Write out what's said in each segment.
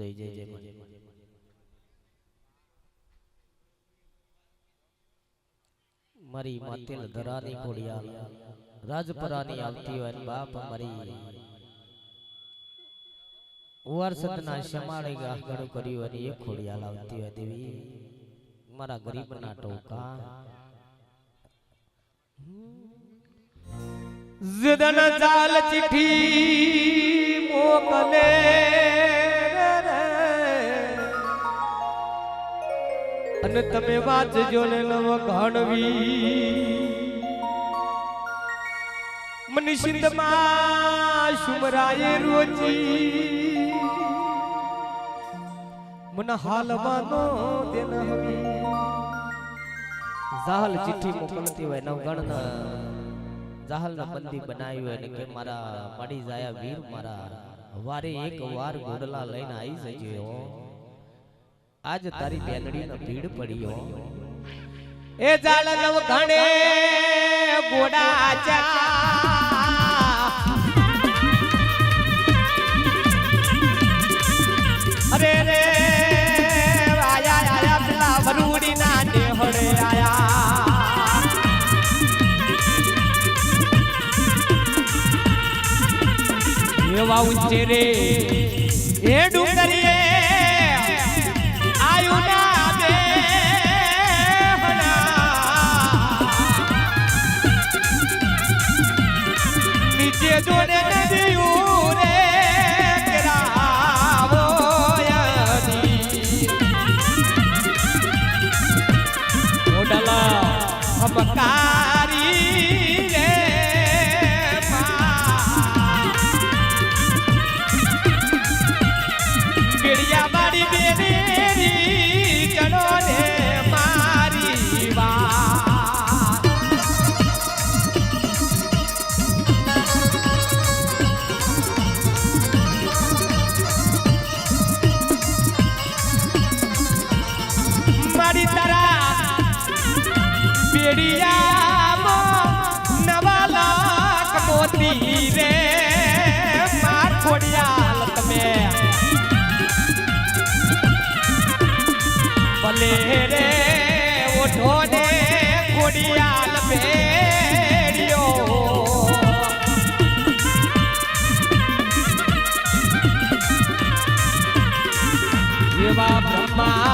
જય જય જય. મારી માતેલ ધરાની ખોડિયા રાજપરાની આવતી હોય ને બાપ મારી. વારસદના શમાળે ગાહગડો કર્યું અને એ ખોડિયા લાવતી હોય દેવી. મારા ગરીબના ટોકા. જિદન ચાલ ચિઠ્ઠી મોકલે. અને તમે વાંચજો ને નવ ઘણવી મનિષિંદમાં સુમરાય રોજી. મન હાલવાનો દેન હવી. જાહલ ચિઠ્ઠી મોકલતી હોય નવગણ જાહલ ના બંદી બનાવી હોય ને કે મારા મળી જાય વીર મારા. વારે એક વાર ગોડલા લઈને આવી જજો. આજ તારી બેનડી નો ભીડ પડી હો એ જાળ નવ ઘણે ગોડા ચા અરે રે, આયા એવા ઉચ્ચે રે. બેડિયામાં નવા લાખ મોતી રે. માર તમે. ભલે રે ઓઠો ને ખોડિયાલ એવા બ્રહ્મા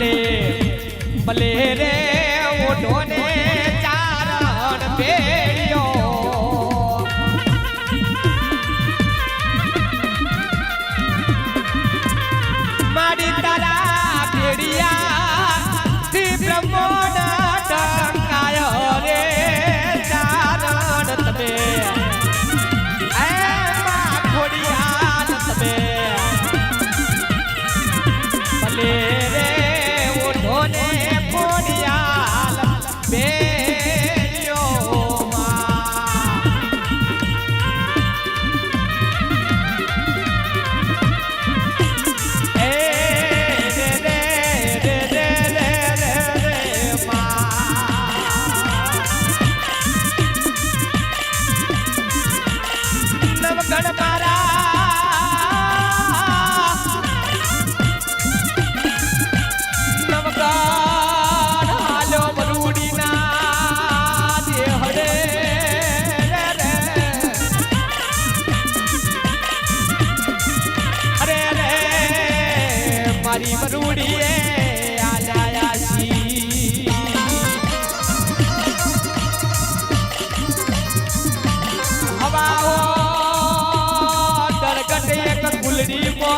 ભલે ભલે રે ઓઢો ને માં.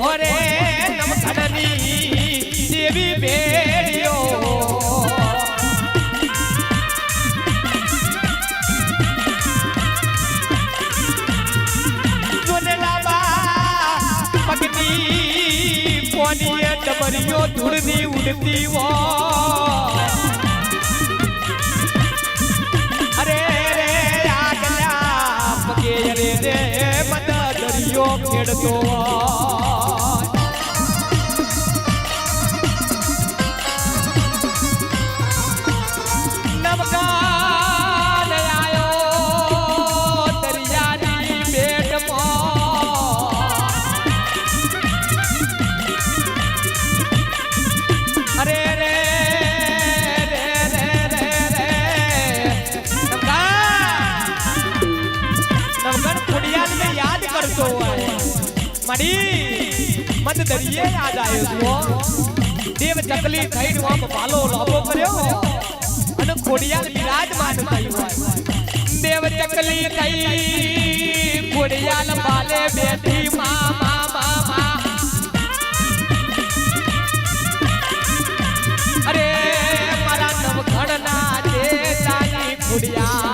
ઓઠો રે નમખડની દેવી લાબા પગની પોનીએ ડબરીઓ ધૂળની ઉડતી વો. અરે રે આગલા પગે રે રે મદ દરિયો ખેડતો કરતો હોય. મડી, મત દરિયે યાદ આવ્યો છો દેવ ચકલી થઈને વામ પાલો લાભો કર્યો. અને ખોડિયાલ બિરાજમાન થયું દેવ ચકલી થઈ ખોડિયાલ પાલે બેઠી, મા મા મા મા. અરે, મારા નવઘણના જે તારી ખોડિયાલ